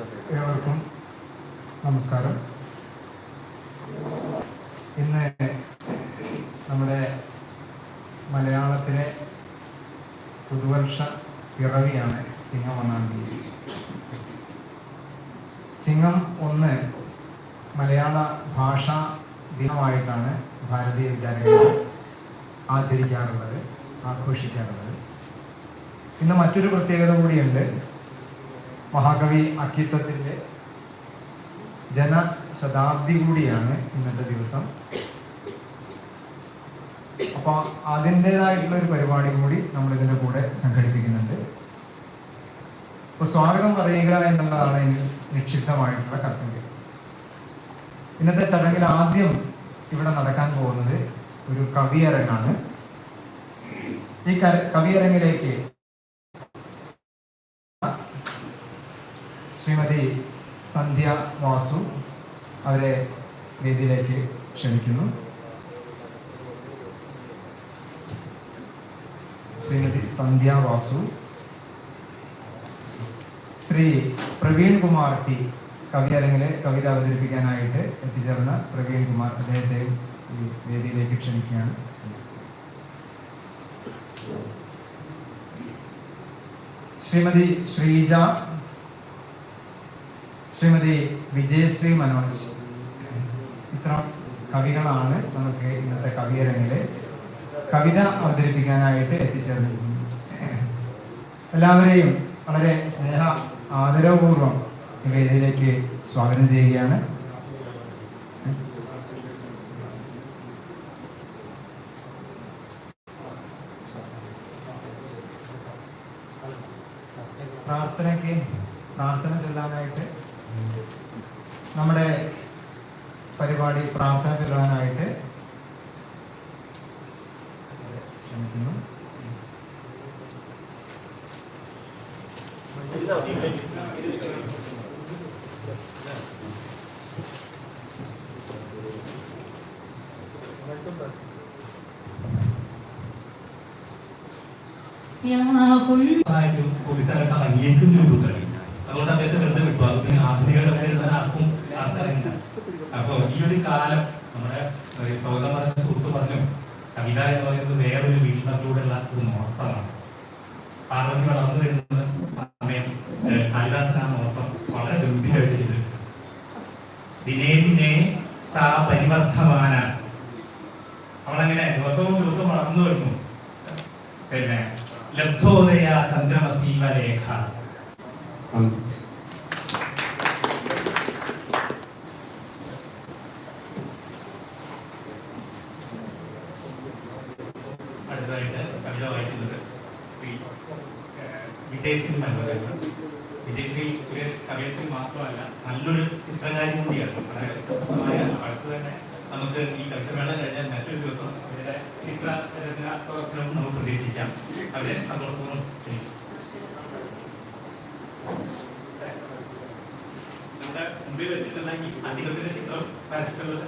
ഏവർക്കും നമസ്കാരം. ഇന്ന് നമ്മുടെ മലയാളത്തിലെ പുതുവർഷ പിറവിയാണ് ചിങ്ങം ഒന്നാം തീയതി. ചിങ്ങം ഒന്ന് മലയാള ഭാഷാ ദിനമായിട്ടാണ് ഭാരതീയ വിദ്യാലയങ്ങൾ ആചരിക്കാറുള്ളത് ആഘോഷിക്കാറുള്ളത്. ഇന്ന് മറ്റൊരു പ്രത്യേകത കൂടിയുണ്ട്. മഹാകവി അക്കിത്വത്തിന്റെ ജനശതാബ്ദി കൂടിയാണ് ഇന്നത്തെ ദിവസം. അപ്പോൾ അതിന്റെതായിട്ടുള്ള ഒരു പരിപാടി കൂടി നമ്മൾ ഇതിന്റെ കൂടെ സംഘടിപ്പിക്കുന്നുണ്ട്. അപ്പോൾ സ്വാഗതം പറയുക എന്നുള്ളതാണ് ഇതിൽ നിക്ഷിപ്തമായിട്ടുള്ള കർത്തവ്യം. ഇന്നത്തെ ചടങ്ങിൽ ആദ്യം ഇവിടെ നടക്കാൻ പോകുന്നത് ഒരു കവിയരങ്ങാണ്. ഈ കവിയരങ്ങിലേക്ക് ശ്രീമതി സന്ധ്യ വാസു അവരെ വേദിയിലേക്ക് ക്ഷണിക്കുന്നു. ശ്രീമതി സന്ധ്യ വാസു ശ്രീ പ്രവീൺ കുമാർ ടി കവിയരങ്ങിലെ കവിത അവതരിപ്പിക്കാനായിട്ട് എത്തിച്ചേർന്ന പ്രവീൺ കുമാർ അദ്ദേഹത്തെ ഈ വേദിയിലേക്ക് ക്ഷണിക്കുകയാണ്. ശ്രീമതി ശ്രീജ ശ്രീമതി വിജയശ്രീ മനോജ്. ഇത്ര കവികളാണ് നമുക്ക് ഇന്നത്തെ കവിയരങ്ങിൽ കവിത അവതരിപ്പിക്കാനായിട്ട് എത്തിച്ചേർന്നിരിക്കുന്നത്. എല്ലാവരെയും വളരെ സ്നേഹ ആദരവപൂർവം വേദിയിലേക്ക് സ്വാഗതം ചെയ്യുകയാണ്. പ്രാർത്ഥനയ്ക്ക് പ്രാർത്ഥന ചൊല്ലാനായിട്ട് നമ്മുടെ പരിപാടി പ്രാർത്ഥന ചൊല്ലാനായിട്ട് ക്ഷമിക്കുന്നു ും പോലീസുകാരൊക്കെ അംഗീകരിക്കുന്ന ഒരു പറഞ്ഞ കവിത എന്ന് പറയുന്നത് വേറൊരു വീക്ഷണത്തിലൂടെയുള്ള ഒരു നോട്ടമാണ്. പാർവതി വളർന്നു വരുന്നത് സമയം കാളിദാസൻ ആ നോട്ടം വളരെ ഗംഭീരമായിട്ട് ദിനേ ദിനേ സാ പരിവർത്തമാന അവളങ്ങനെ ദിവസവും ദിവസവും വളർന്നു വരുന്നു. പിന്നെ ലബ്ധോദയ ചന്ദ്രമസീവ രേഖ അടുത്തതായിട്ട് കവിത വായിക്കുന്നത് ശ്രീ വിജയസിംഗ് മൻമോഹൻ വിജയശ്രീ ഒരു കവിയശ്രീ മാത്രമല്ല നല്ലൊരു ചിത്രകാരി കൂടിയാണ്. വളരെ അടുത്ത് തന്നെ നമുക്ക് ഈ കവിതമേള കഴിഞ്ഞാൽ മറ്റൊരു ദിവസം അവരുടെ ചിത്ര രചന പ്രവർത്തനവും നമുക്ക് പ്രതീക്ഷിക്കാം. അവരെ സന്തോഷപൂർവം ചെയ്യും നമ്മുടെ മുമ്പിൽ വെച്ചിട്ടുള്ള ഈ അധികത്തിന്റെ ചിത്രം വരച്ചിട്ടുള്ളത്